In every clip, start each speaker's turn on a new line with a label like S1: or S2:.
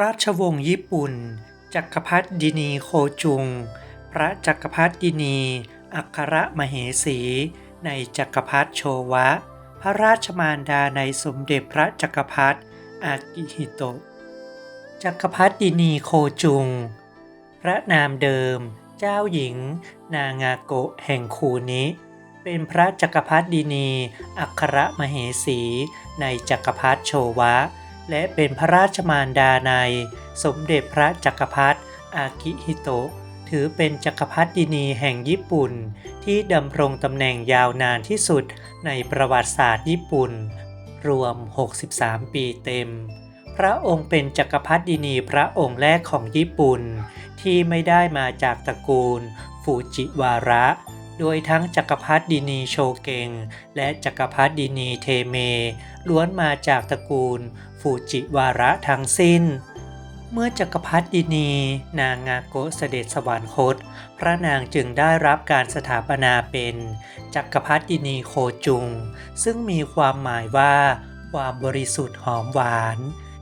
S1: ราชวงศ์ญี่ปุ่น จักรพรรดินีโคจุง พระจักรพรรดินี อัครมเหสี ในจักรพรรดิโชวะ พระราชมารดาในสมเด็จพระจักรพรรดิอากิฮิโตะ จักรพรรดินีโคจุง พระนามเดิม เจ้าหญิง นางาโกะแห่งคูนิ เป็นพระจักรพรรดินี อัครมเหสี ในจักรพรรดิโชวะ และเป็นพระราชมารดาใน สมเด็จพระจักรพรรดิอากิฮิโตะถือเป็นจักรพรรดินีแห่งญี่ปุ่น ที่ดำรงตำแหน่งยาวนานที่สุดในประวัติศาสตร์ญี่ปุ่น รวม 63 ปีเต็ม พระองค์เป็นจักรพรรดินีพระองค์แรกของญี่ปุ่น ที่ไม่ได้มาจากตระกูล ฟูจิวาระ โดยทั้งจักรพรรดินีโชเกง และจักรพรรดินีเทเม ล้วนมาจากตระกูล ฟูจิวาระทั้งสิ้น เมื่อจักรพรรดินี นางงาโกะเสด็จสวรรคต พระนางจึงได้รับการสถาปนาเป็น จักรพรรดินีโคจุง ซึ่งมีความหมายว่า ความบริสุทธิ์หอมหวาน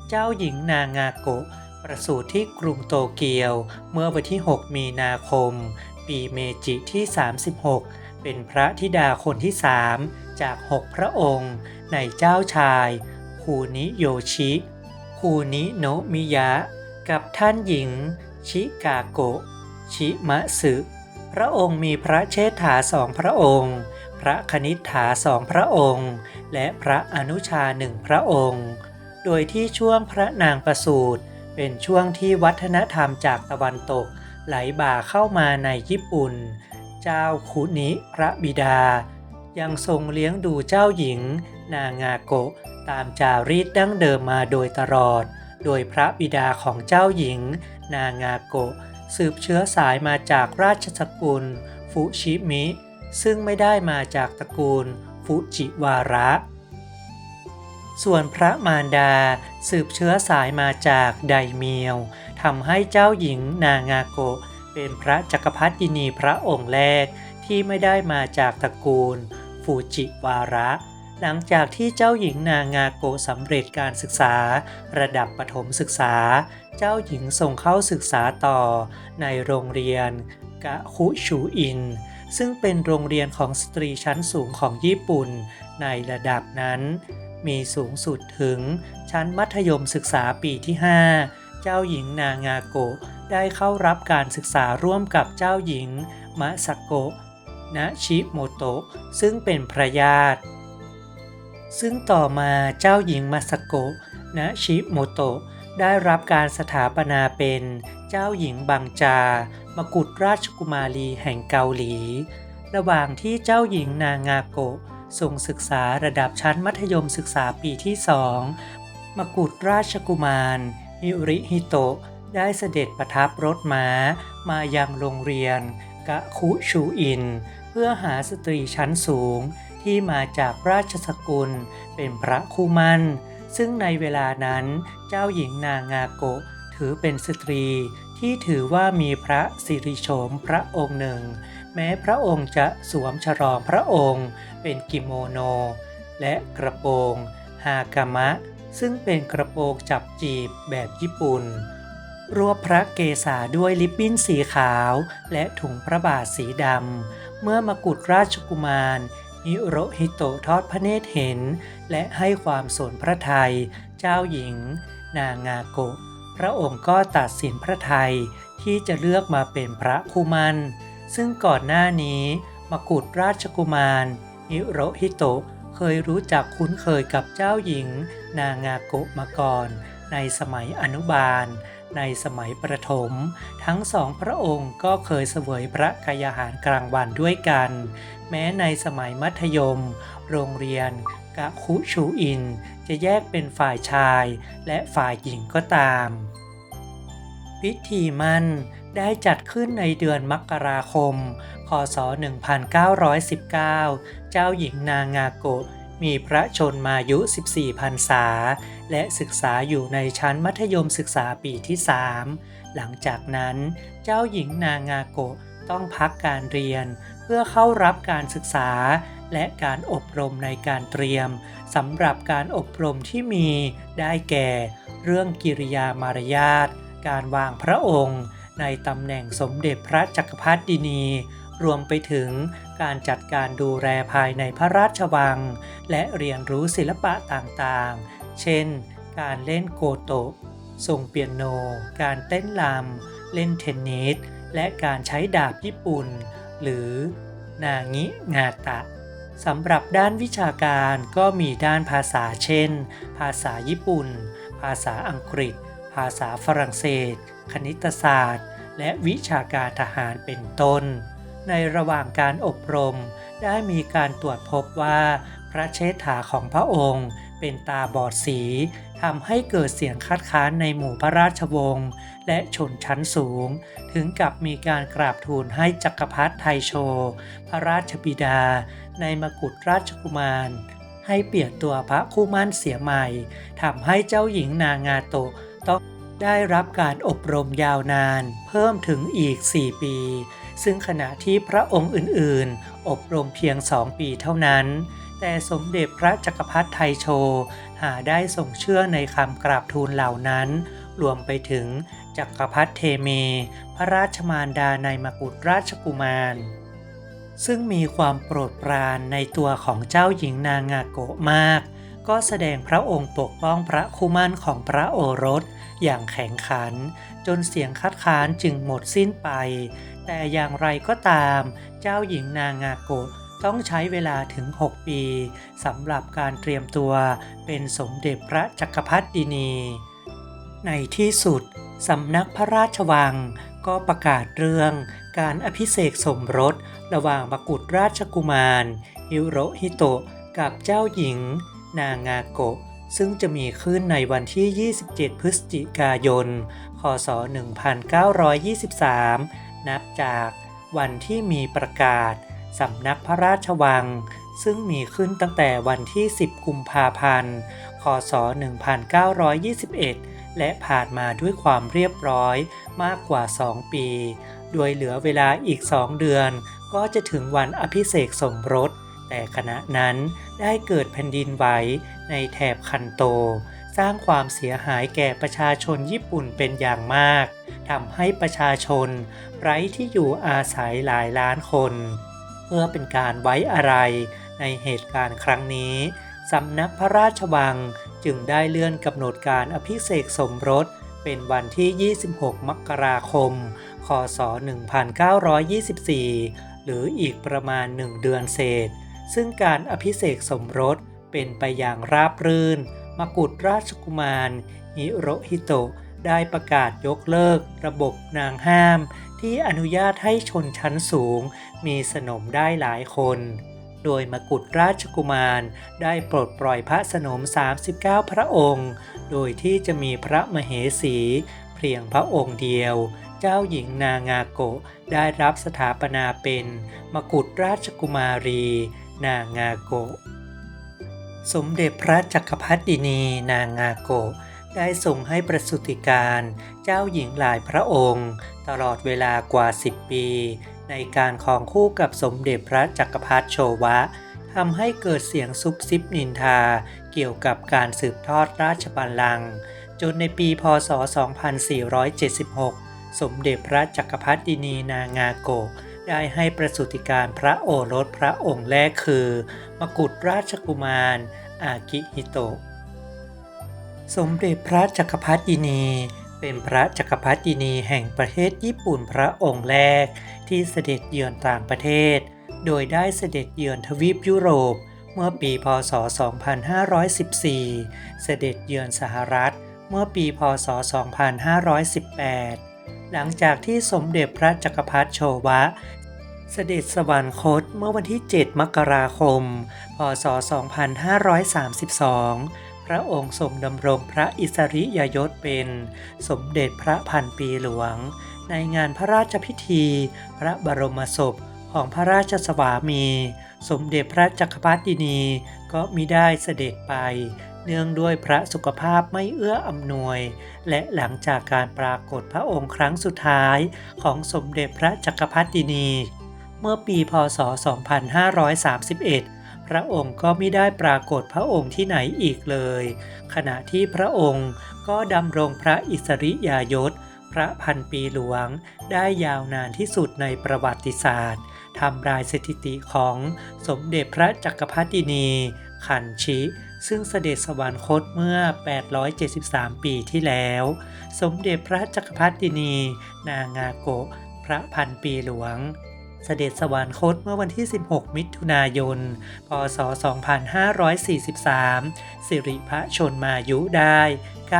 S1: เจ้าหญิงนางงาโกะประสูติที่กรุงโตเกียว เมื่อวันที่ 6 มีนาคม ปีเมจิที่ 36 เป็นพระธิดาคนที่สามจาก 6 พระองค์ ในเจ้าชาย คูนิโยชิคูนิโนมิยะ กับท่านหญิง ชิกาโกะ ชิมะสึพระองค์มีพระเชษฐาสองพระองค์ พระคณิษฐาสองพระองค์ และพระอนุชาหนึ่งพระองค์ โดยที่ช่วงพระนางประสูติเป็นช่วงที่วัฒนธรรมจากตะวันตกไหลบ่าเข้ามาในญี่ปุ่น เจ้าคุนิพระบิดา ยังทรงเลี้ยงดูเจ้าหญิง นางาโกะ ตามจารีตดั้งเดิมมาโดยตลอด โดยพระบิดาของเจ้าหญิง นางาโกะ สืบเชื้อสายมาจากราชสกุล ฟุชิมิ ซึ่งไม่ได้มาจากตระกูล ฟุจิวาระ ส่วนพระมารดาสืบเชื้อสายมาจากไดเมียวทำให้เจ้าหญิงนางาโกะ เป็นพระจักรพรรดินีพระองค์แรกที่ไม่ได้มาจากตระกูล ฟูจิวาระ หลังจากที่เจ้าหญิงนางาโกะสำเร็จการศึกษา ระดับประถมศึกษา เจ้าหญิงส่งเข้าศึกษาต่อ ในโรงเรียนกะคุชูอิน ซึ่งเป็นโรงเรียนของสตรีชั้นสูงของญี่ปุ่น ในระดับนั้น มีสูงสุดถึงชั้นมัธยมศึกษาปีที่ 5 เจ้าหญิงนางาโกะได้เข้ารับการศึกษาร่วมกับเจ้าหญิงมะสโกะนะชิโมโตะซึ่งเป็นพระญาติ ซึ่งต่อมาเจ้าหญิงมาสโกะนะชิโมโตะได้รับการสถาปนาเป็นเจ้าหญิงบังจา มกุฎราชกุมารีแห่งเกาหลี ระหว่างที่เจ้าหญิงนางาโกะทรงศึกษาระดับชั้นมัธยมศึกษาปีที่สองมกุฎราชกุมารฮิริฮิโตะได้เสด็จประทับรถม้า มายังโรงเรียนกะคุชูอิน เพื่อหาสตรีชั้นสูง ที่มาจากราชสกุลเป็นพระคู่มั่น ซึ่งในเวลานั้นเจ้าหญิงนางาโกะถือเป็นสตรีที่ถือว่ามีพระสิริโฉมพระองค์หนึ่ง แม้พระองค์จะสวมฉลองพระองค์ เป็นกิโมโน และกระโปรงฮากามะ ซึ่งเป็นกระโปรงจับจีบแบบญี่ปุ่น รวบพระเกศาด้วยลิปบิ้นสีขาว และถุงพระบาทสีดำ เมื่อมกุฎราชกุมาร ฮิโรฮิโตทอดพระเนตรเห็น และให้ความสนพระไทย เจ้าหญิง นางาโกะ พระองค์ก็ตัดสินพระไทยที่จะเลือกมาเป็นพระคูมันซึ่งก่อนหน้านี้มกุฎราชกุมารฮิโรฮิโตเคยรู้จักคุ้นเคยกับเจ้าหญิง นางาโกะมาก่อน ในสมัยอนุบาล ในสมัยประถม ทั้งสองพระองค์ก็เคยเสวยพระกายอาหารกลางวันด้วยกัน แม้ในสมัยมัธยม โรงเรียนกะคุชูอิน จะแยกเป็นฝ่ายชายและฝ่ายหญิงก็ตาม พิธีมันได้จัดขึ้นในเดือนมกราคมพศ1919 เจ้าหญิงนางาโกะ มีพระชนมายุ 14พรรษา และศึกษาอยู่ในชั้นมัธยมศึกษาปีที่3หลังจากนั้นเจ้าหญิงนางาโกะต้องพักการเรียน เพื่อเข้ารับการศึกษา และการอบรมในการเตรียมสำหรับการอบรมที่มีได้แก่ เรื่องกิริยามารยาท การวางพระองค์ ในตำแหน่งสมเด็จพระจักรพรรดินี รวมไปถึงการจัดการดูแลภายในพระราชวัง และเรียนรู้ศิลปะต่างๆ เช่น การเล่นโกโตะทรงเปียโน การเต้นรำเล่นเทนนิส และการใช้ดาบญี่ปุ่น หรือ นางิงาตะสำหรับด้านวิชาการก็มีด้านภาษาเช่น ภาษาญี่ปุ่น ภาษาอังกฤษ ภาษาฝรั่งเศส คณิตศาสตร์ และวิชาการทหารเป็นต้น ในระหว่างการอบรม ได้มีการตรวจพบว่าพระเชษฐาของพระองค์ เป็นตาบอดสีทำให้เกิดเสียงคัดค้านในหมู่พระราชวงศ์และชนชั้นสูง ถึงกับมีการกราบทูลให้จักรพรรดิไทโช พระราชบิดา ในมกุฎราชกุมาร ให้เปลี่ยนตัวพระคู่มั่นเสียใหม่ทำให้เจ้าหญิงนางาโตต้องได้รับการอบรมยาวนาน เพิ่มถึงอีก 4 ปี ซึ่งขณะที่พระองค์อื่นๆ อบรมเพียง2ปีเท่านั้น แต่สมเด็จพระจักรพรรดิไทโช หาได้ทรงเชื่อในคำกราบทูลเหล่านั้น รวมไปถึงจักรพรรดิเทเม พระราชมารดาในมกุฎราชกุมารซึ่งมีความโปรดปรานในตัวของเจ้าหญิงนางาโกะมาก ก็แสดงพระองค์ปกป้องพระคู่มั่นของพระโอรส อย่างแข็งขัน จนเสียงคัดค้านจึงหมดสิ้นไป แต่อย่างไรก็ตาม เจ้าหญิงนางาโกะต้องใช้เวลาถึง 6 ปีสำหรับการเตรียมตัวเป็นสมเด็จพระจักรพรรดินี ในที่สุดสำนักพระราชวังก็ประกาศเรื่องการอภิเษกสมรส ระหว่างมกุฎราชกุมาร ฮิโรฮิโตะกับเจ้าหญิง นางาโกะซึ่งจะมีขึ้นในวันที่ 27 พฤศจิกายน คศ 1923 นับจากวันที่มีประกาศสำนักพระราชวัง ซึ่งมีขึ้นตั้งแต่วันที่ 10 กุมภาพันธ์ คศ 1921 และผ่านมาด้วยความเรียบร้อยมากกว่า 2 ปี โดยเหลือเวลาอีก 2 เดือน ก็จะถึงวันอภิเษกสมรส แต่ขณะนั้นได้เกิดแผ่นดินไหวในแถบคันโต สร้างความเสียหายแก่ประชาชนญี่ปุ่นเป็นอย่างมากทำให้ประชาชน ไร้ที่อยู่อาศัยหลายล้านคน เพื่อเป็นการไว้อะไรในเหตุการณ์ครั้งนี้สำนักพระราชวังจึงได้เลื่อนกำหนดการอภิเษกสมรสเป็นวันที่ 26 มกราคม คศ 1924 หรืออีกประมาณ 1 เดือนเศษ ซึ่งการอภิเษกสมรสเป็นไปอย่างราบรื่น มกุฎราชกุมารฮิโรฮิโตะได้ประกาศยกเลิกระบบนางห้าม ที่อนุญาตให้ชนชั้นสูง มีสนมได้หลายคน โดยมกุฎราชกุมารได้ปลดปล่อยพระสนม 39 พระองค์ โดยที่จะมีพระมเหสี เพียงพระองค์เดียว เจ้าหญิงนางาโกะได้รับสถาปนาเป็น มกุฎราชกุมารี นางาโกะ สมเด็จพระจักรพรรดินีนางาโกะได้ทรงให้ประสุติการเจ้าหญิงหลายพระองค์ ตลอดเวลากว่า 10 ปี ในการครองคู่กับสมเด็จพระจักรพรรดิโชวะทำให้เกิดเสียงซุบซิบนินทาเกี่ยวกับการสืบทอดราชบัลลังก์จนในปีพศ 2476 สมเด็จพระจักรพรรดินีนางาโก ได้ให้ประสุติการพระโอรสพระองค์แรกคือ มกุฎราชกุมาร อากิฮิโตะ สมเด็จพระจักรพรรดินี เป็นพระจักรพรรดินีแห่งประเทศญี่ปุ่นพระองค์แรก ที่เสด็จเยือนต่างประเทศ โดยได้เสด็จเยือนทวีปยุโรปเมื่อปีพศ 2514 เสด็จเยือนสหรัฐเมื่อปีพศ 2518 หลังจากที่สมเด็จพระจักรพรรดิโชวะ เสด็จสวรรคตเมื่อวันที่ 7 มกราคม พศ 2532 พระองค์ทรงดำรงพระอิสริยยศเป็น สมเด็จพระพันปีหลวง ในงานพระราชพิธี พระบรมศพของพระราชสวามี สมเด็จพระจักรพรรดินีก็มิได้เสด็จไป เนื่องด้วยพระสุขภาพไม่เอื้ออำนวย และหลังจากการปรากฏพระองค์ครั้งสุดท้ายของสมเด็จพระจักรพรรดินี เมื่อปีพศ 2531พพระองค์ก็ไม่ได้ปรากฏพระองค์ที่ไหนอีกเลย ขณะที่พระองค์ก็ดำรงพระอิสริยยศ พระพันปีหลวงได้ยาวนานที่สุดในประวัติศาสตร์ทำลายสถิติของสมเด็จพระจักรพรรดินี ขันชิ ซึ่งเสด็จสวรรคตเมื่อ 873 ปีที่แล้ว สมเด็จพระจักรพรรดินี นางาโกะพระพันปีหลวง เสด็จสวรรคตเมื่อวันที่ 16 มิถุนายน พศ 2543 สิริพระชนมายุได้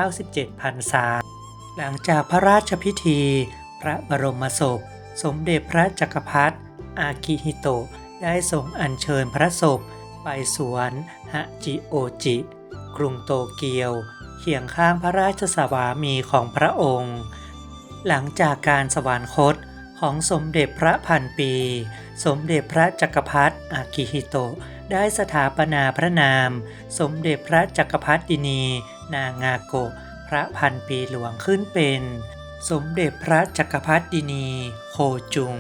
S1: 97พรรษา หลังจากพระราชพิธี พระบรมศพ สมเด็จพระจักรพรรดิอากิฮิโตะได้ทรงอัญเชิญพระศพ ไปสวนฮะจิโอจิ กรุงโตเกียว เคียงข้างพระราชสวามีของพระองค์ หลังจากการสวรรคต ของสมเด็จพระพันปี สมเด็จพระจักรพรรดิอากิฮิโตะได้สถาปนาพระนาม สมเด็จพระจักรพรรดินี นางาโกะพระพันปีหลวงขึ้นเป็น สมเด็จพระจักรพรรดินีโคจุง